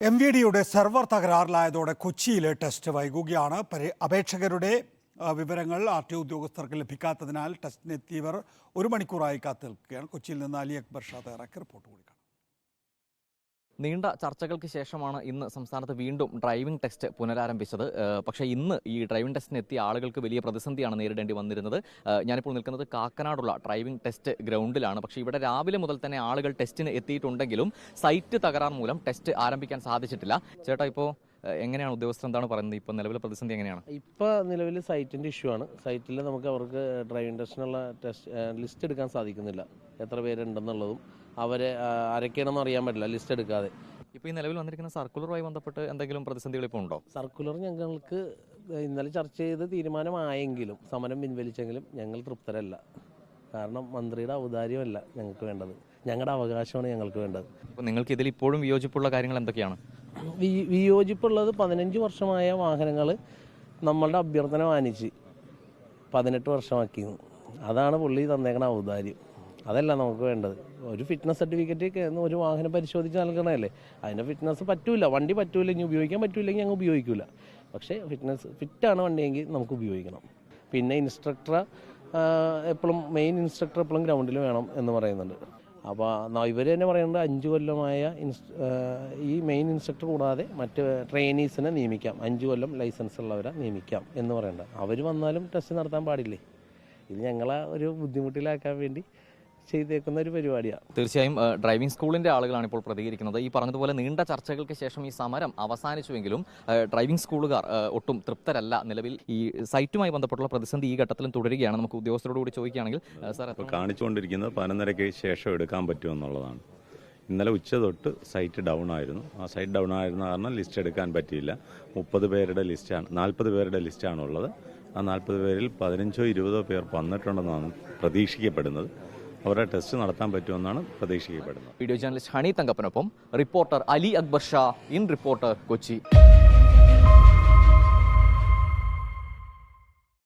M V ഡിയുടെ server തകരാറിലായതോടെ കൊച്ചിയിലെ ടെസ്റ്റ് വൈകുകയാണ്. അപേക്ഷകരുടെ വിവരങ്ങൾ ആർ ടി ഉദ്യോഗസ്ഥർക്ക് ലഭിക്കാത്തതിനാൽ ടെസ്റ്റിനെത്തിയവർ ഒരു മണിക്കൂറായി കാത്തു നിൽക്കുകയാണ് കൊച്ചിയിൽ നിന്ന് അലി അക്ബർ ഷാ തയ്യാറാക്കിയ റിപ്പോർട്ട് കൂടി നീണ്ട ചർച്ചകൾക്ക് ശേഷമാണ് ഇന്ന് സംസ്ഥാനത്ത് വീണ്ടും ഡ്രൈവിംഗ് ടെസ്റ്റ് പുനരാരംഭിച്ചത്. പക്ഷേ ഇന്ന് ഈ ഡ്രൈവിംഗ് ടെസ്റ്റിന് എത്തിയ ആളുകൾക്ക് വലിയ പ്രതിസന്ധിയാണ് നേരിടേണ്ടി വന്നിരുന്നത്. ഞാനിപ്പോൾ നിൽക്കുന്നത് കാക്കനാടുള്ള ഡ്രൈവിംഗ് ടെസ്റ്റ് ഗ്രൗണ്ടിലാണ്. പക്ഷേ ഇവിടെ രാവിലെ മുതൽ തന്നെ ആളുകൾ ടെസ്റ്റിന് എത്തിയിട്ടുണ്ടെങ്കിലും സൈറ്റ് തകരാർ മൂലം ടെസ്റ്റ് ആരംഭിക്കാൻ സാധിച്ചിട്ടില്ല. ചേട്ടാ ഇപ്പോൾ എങ്ങനെയാണ് ഉദ്യോഗസ്ഥർ എന്താണ് പറയുന്നത്? ഇപ്പോൾ നിലവിലെ പ്രതിസന്ധി എങ്ങനെയാണ്? ഇപ്പോൾ നിലവിൽ സൈറ്റിന്റെ ഇഷ്യൂ ആണ്. സൈറ്റിൽ നമുക്ക് അവർക്ക് ഡ്രൈവിംഗ് ടെസ്റ്റിനുള്ള ടെസ്റ്റ് ലിസ്റ്റ് എടുക്കാൻ സാധിക്കുന്നില്ല. എത്ര പേരുണ്ടെന്നുള്ളതും അവരെ അരക്കണമെന്ന് അറിയാൻ പറ്റില്ല. ലിസ്റ്റ് എടുക്കാതെ. ഇപ്പോൾ ഈ നിലവിൽ വന്നിരിക്കുന്ന സർക്കുലറുമായി ബന്ധപ്പെട്ട് എന്തെങ്കിലും പ്രതിസന്ധികൾ ഇപ്പോൾ ഉണ്ടോ? സർക്കുലർ ഞങ്ങൾക്ക് ഇന്നലെ ചർച്ച ചെയ്ത് തീരുമാനമായെങ്കിലും സമരം പിൻവലിച്ചെങ്കിലും ഞങ്ങൾ തൃപ്തരല്ല. കാരണം മന്ത്രിയുടെ ഔദാര്യമല്ല ഞങ്ങൾക്ക് വേണ്ടത്. ഞങ്ങളുടെ അവകാശമാണ് ഞങ്ങൾക്ക് വേണ്ടത്. അപ്പോൾ നിങ്ങൾക്ക് ഇതിൽ ഇപ്പോഴും വിയോജിപ്പുള്ള കാര്യങ്ങൾ എന്തൊക്കെയാണ്? വിയോജിപ്പുള്ളത് പതിനഞ്ച് വർഷമായ വാഹനങ്ങൾ നമ്മളുടെ അഭ്യർത്ഥന മാനിച്ച് പതിനെട്ട് വർഷമാക്കി. അതാണ് പുള്ളി തന്നേക്കണ ഔദാര്യം. അതല്ല നമുക്ക് വേണ്ടത്. ഒരു ഫിറ്റ്നസ് സർട്ടിഫിക്കറ്റ് ഒരു വാഹനം പരിശോധിച്ച് നൽകണമല്ലേ അതിന്റെ ഫിറ്റ്നസ് പറ്റൂല. വണ്ടി പറ്റൂല. ഇനി ഉപയോഗിക്കാൻ പറ്റൂലെങ്കിൽ ഞങ്ങൾ ഉപയോഗിക്കില്ല പക്ഷേ ഫിറ്റ്നസ് ഫിറ്റാണ് വണ്ടിയെങ്കിൽ നമുക്ക് ഉപയോഗിക്കണം. പിന്നെ ഇൻസ്ട്രക്ടർ എപ്പോഴും മെയിൻ ഇൻസ്ട്രക്ടർ എപ്പോഴും ഗ്രൗണ്ടിൽ വേണം എന്ന് പറയുന്നുണ്ട്. അപ്പോൾ ഇവർ തന്നെ പറയുന്നത് അഞ്ച് കൊല്ലമായ ഈ മെയിൻ ഇൻസ്ട്രക്ടർ കൂടാതെ മറ്റ് ട്രെയിനീസിനെ നിയമിക്കാം. അഞ്ച് കൊല്ലം ലൈസൻസ് ഉള്ളവരെ നിയമിക്കാം എന്ന് പറയണ്ട. അവർ വന്നാലും ടെസ്റ്റ് നടത്താൻ പാടില്ലേ? ഇത് ഞങ്ങളെ ഒരു ബുദ്ധിമുട്ടിലാക്കാൻ വേണ്ടി ചെയ്തേക്കുന്ന ഒരു പരിപാടിയാണ് തീർച്ചയായും ഡ്രൈവിംഗ് സ്കൂളിന്റെ ആളുകളാണ് ഇപ്പോൾ പ്രതികരിക്കുന്നത്. ഈ പറഞ്ഞതുപോലെ നീണ്ട ചർച്ചകൾക്ക് ശേഷം ഈ സമരം അവസാനിച്ചുവെങ്കിലും ഡ്രൈവിംഗ് സ്കൂളുകാർ ഒട്ടും തൃപ്തരല്ല നിലവിൽ. ഈ സൈറ്റുമായി ബന്ധപ്പെട്ടുള്ള പ്രതിസന്ധി ഈ ഘട്ടത്തിലും തുടരുകയാണ്. നമുക്ക് ഉദ്യോഗസ്ഥരോട് കൂടി ചോദിക്കുകയാണെങ്കിൽ സാർ ഇപ്പോൾ കാണിച്ചുകൊണ്ടിരിക്കുന്നത് പതിനൊന്നരയ്ക്ക് ശേഷം എടുക്കാൻ പറ്റുമെന്നുള്ളതാണ് ഇന്നലെ ഉച്ച തൊട്ട് സൈറ്റ് ഡൗൺ ആയിരുന്നു. ആ സൈറ്റ് ഡൗൺ ആയിരുന്ന കാരണം ലിസ്റ്റ് എടുക്കാൻ പറ്റിയില്ല. മുപ്പത് പേരുടെ ലിസ്റ്റാണ് നാൽപ്പത് പേരുടെ ലിസ്റ്റാണുള്ളത് ആ നാൽപ്പത് പേരിൽ പതിനഞ്ചോ ഇരുപതോ പേർ വന്നിട്ടുണ്ടെന്നാണ് പ്രതീക്ഷിക്കപ്പെടുന്നത്. അവരുടെ ടെസ്റ്റ് നടത്താൻ പറ്റുമെന്നാണ് പ്രതീക്ഷിക്കപ്പെടുന്നത്. Video journalist Honey തങ്കപ്പനൊപ്പം reporter Ali Akbar Shah in reporter Kochi.